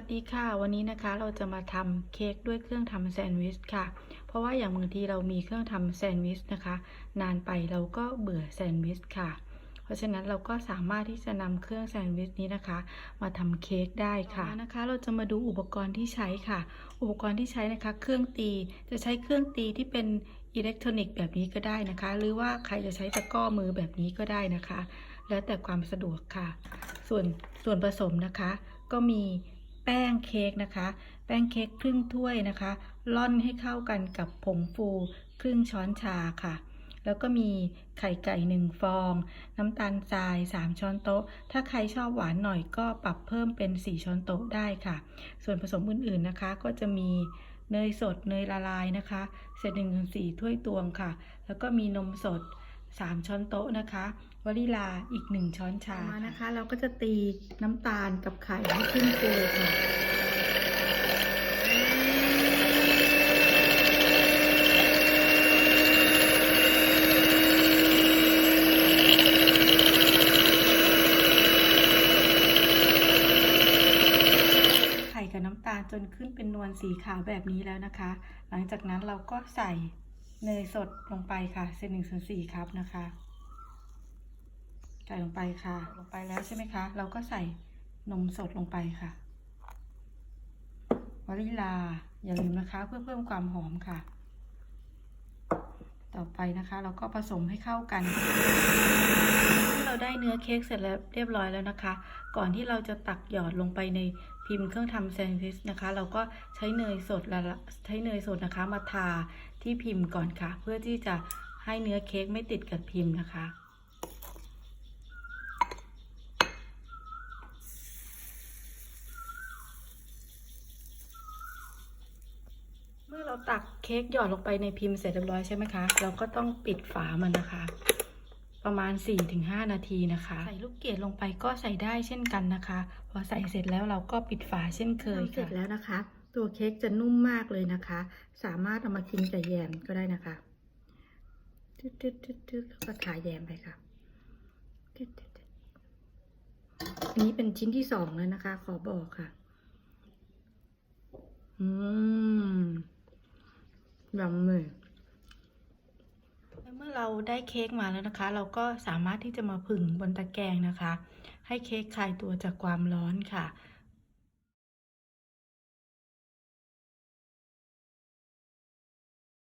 วัสดีค่ะ วันนี้นะคะเราจะมาทำเค้กด้วยเครื่องทำแซนด์วิชค่ะ เพราะว่าอย่างบางทีเรามีเครื่องทำแซนด์วิชนะคะ นานไปเราก็เบื่อแซนด์วิชค่ะ เพราะฉะนั้นเราก็สามารถที่จะนำเครื่องแซนด์วิชนี้นะคะ มาทำเค้กได้ค่ะนะคะ เราจะมาดูอุปกรณ์ที่ใช้ค่ะ อุปกรณ์ที่ใช้นะคะ เครื่องตีจะใช้เครื่องตีที่เป็นอิเล็กทรอนิกส์แบบนี้ก็ได้นะคะ หรือว่าใครจะใช้ตะก้อมือแบบนี้ก็ได้นะคะ แล้วแต่ความสะดวกค่ะ ส่วนส่วนผสมนะคะ ก็มี แป้งเค้กนะคะ แป้งเค้กครึ่งถ้วยนะคะร่อนให้เข้ากันกับผงฟูครึ่งช้อนชาค่ะ แล้วก็มีไข่ไก่หนึ่งฟอง น้ำตาลทราย 3 ช้อนโต๊ะ ถ้าใครชอบหวานหน่อยก็ปรับเพิ่มเป็น 4 ช้อนโต๊ะได้ค่ะ ส่วนผสมอื่นๆนะคะ ก็จะมีเนยสดเนยละลายนะคะ เศษหนึ่งสี่ถ้วยตวงค่ะ แล้วก็มีนมสด 3 ช้อนโต๊ะนะคะวานิลาอีก 1 ช้อนชามานะคะ เราก็จะตีน้ำตาลกับไข่ให้ขึ้นฟูค่ะไข่กับน้ำตาลจนขึ้นเป็นนวลสีขาวแบบนี้แล้วนะคะ หลังจากนั้นเราก็ใส่ เนยสดลงไปค่ะเศษหนึ่งส่วนสี่ครับนะคะใส่ลงไปค่ะ ลงไปแล้วใช่ไหมคะ เราก็ใส่นมสดลงไปค่ะวานิลาอย่าลืมนะคะ เพื่อเพิ่มความหอมค่ะ ต่อไปนะคะ เราก็ผสมให้เข้ากันเมื่อเราได้เนื้อเค้กเสร็จแล้วเรียบร้อยแล้วนะคะ ก่อนที่เราจะตักหยอดลงไปใน พิมพ์เครื่องทำแซนด์วิชนะคะ เราก็ใช้เนยสดละใช้เนยสดนะคะ มาทาที่พิมพ์ก่อนค่ะ เพื่อที่จะให้เนื้อเค้กไม่ติดกับพิมพ์นะคะเมื่อเราตักเค้กหยอดลงไปในพิมพ์เสร็จเรียบร้อยใช่ไหมคะ เราก็ต้องปิดฝามันนะคะ ประมาณ 4-5 นาทีนะคะ ใส่ลูกเกดลงไปก็ใส่ได้เช่นกันนะคะ พอใส่เสร็จแล้วเราก็ปิดฝาเช่นเคยค่ะเสร็จแล้วนะคะ ตัวเค้กจะนุ่มมากเลยนะคะ สามารถเอามากินกับแยมก็ได้นะคะตึ๊ดตึ๊ดตึ๊ดตึ๊ดแล้วก็ทาแยมไปค่ะตึ๊ดตึ๊ดอันนี้เป็นชิ้นที่สองแล้วนะคะ ขอบอกค่ะ อืมยำเลย เมื่อเราได้เค้กมาแล้วนะคะ เราก็สามารถที่จะมาผึ่งบนตะแกรงนะคะ ให้เค้กคลายตัวจากความร้อนค่ะ